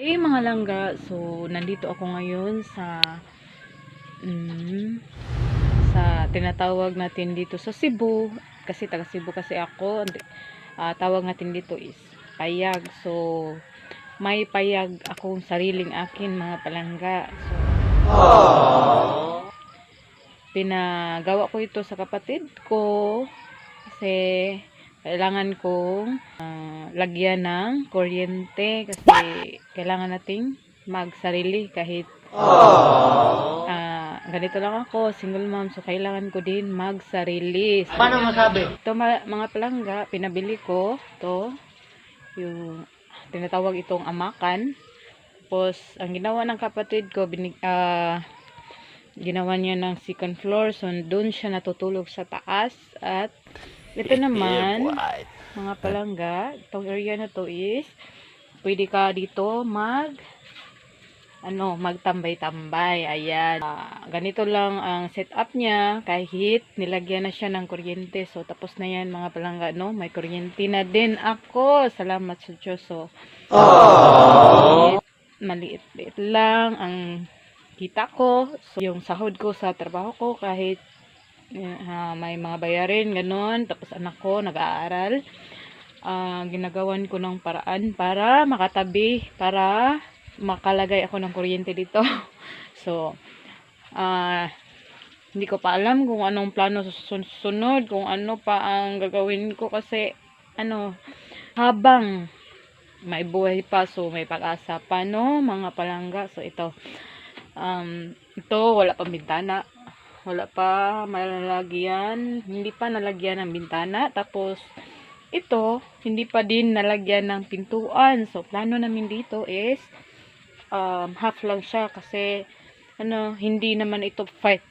Hey mga langga, so nandito ako ngayon sa mm, sa tinatawag natin dito sa Cebu. Kasi taga Cebu kasi ako. Ah, tawag natin dito is payag. So may payag akong sariling akin mga palangga. So pinagawa ko ito sa kapatid ko. Kasi kailangan kong ah, lagyan ng kuryente kasi kailangan nating magsarili kahit ah, ganito lang ako, single mom, so kailangan ko din magsarili. So, Paano masabi? ito ma- mga palangga, pinabili ko to yung tinatawag itong amakan. Tapos, ang ginawa ng kapatid ko, binig, ah, ginawa niya ng second floor. So, doon siya natutulog sa taas. At, ito naman, mga palangga, itong area na to is, pwede ka dito mag, ano, magtambay-tambay. Ayan. Ah, ganito lang ang setup niya kahit nilagyan na siya ng kuryente. So, tapos na yan mga palangga, no? May kuryente na din ako. Salamat sa Diyos. So, maliit-liit lang ang kita ko. So, yung sahod ko sa trabaho ko kahit ah, may mga bayarin, ganun. Tapos anak ko, nag-aaral. Ah, ginagawan ko ng paraan para makatabi, para makalagay ako ng kuryente dito. so, ah, hindi ko pa alam kung anong plano susunod, kung ano pa ang gagawin ko kasi, ano, habang may buhay pa, so may pag-asa pa, no, mga palangga. So, ito, um, ito, wala pang bintana. Wala pa malalagyan, hindi pa nalagyan ng bintana. Tapos, ito, hindi pa din nalagyan ng pintuan. So, plano namin dito is, um, half lang siya kasi, ano, hindi naman ito fi-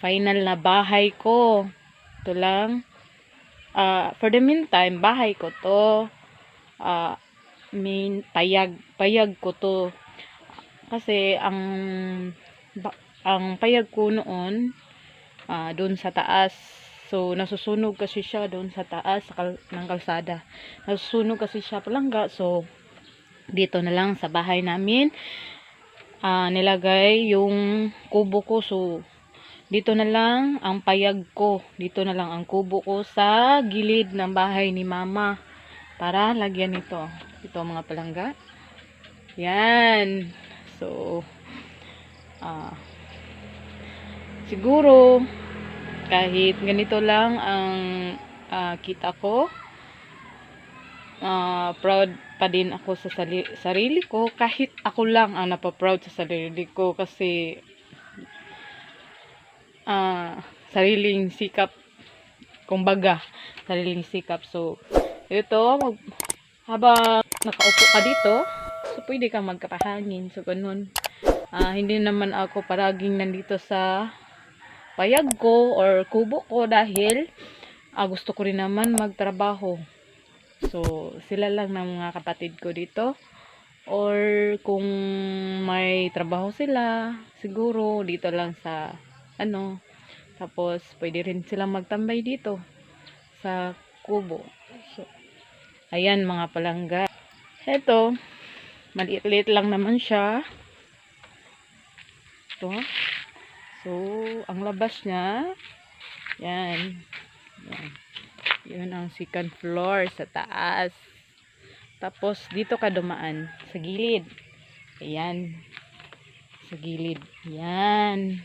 final na bahay ko. Ito lang. Ah, for the meantime, bahay ko to. Ah, main payag payag ko to kasi ang ang payag ko noon ah doon sa taas. So nasusunog kasi siya doon sa taas sa kal- ng kalsada. Nasusunog kasi siya palangga. So dito na lang sa bahay namin ah nilagay yung kubo ko. So dito na lang ang payag ko. Dito na lang ang kubo ko sa gilid ng bahay ni mama para lagyan ito. Ito mga palangga. Yan. So ah siguro kahit ganito lang ang ah, kita ko ah, proud pa din ako sa sarili ko. Kahit ako lang ang napaproud sa sarili ko kasi ah sariling sikap kumbaga sariling sikap. So ito mag, habang nakaupo ka dito so pwede kang magkapahangin. So ganun. Ah, hindi naman ako paraging nandito sa payag ko or kubo ko dahil ah, gusto ko rin naman magtrabaho. So sila lang ng mga kapatid ko dito. Or kung may trabaho sila siguro dito lang sa ano tapos pwede rin silang magtambay dito sa kubo. So ayan mga palangga. Eto maliit-liit lang naman siya. Ito so ang labas niya yan. Yan. Yun ang second floor sa taas. Tapos dito ka dumaan sa gilid. Ayan. Sa gilid. Yan.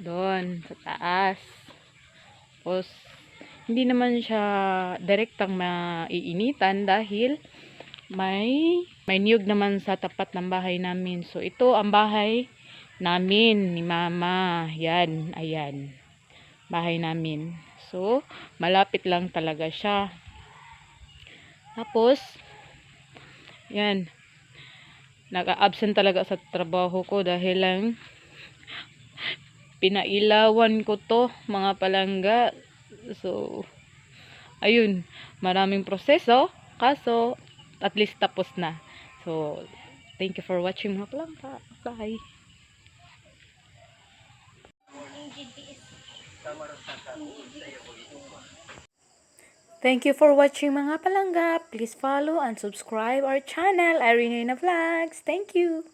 Doon sa taas. Tapos hindi naman siya direktang maiinitan dahil may may niyog naman sa tapat ng bahay namin. So ito ang bahay namin ni mama. Yan ayan. Bahay namin. So malapit lang talaga siya. Tapos yan. Nag-absent talaga sa trabaho ko dahil lang pinailawan ko to mga palangga. So ayun. Maraming proseso. Kaso at least tapos na. So thank you for watching mga palangga. Bye Thank you for watching mga palangga. Please follow and subscribe our channel, Irene Vlogs. Thank you.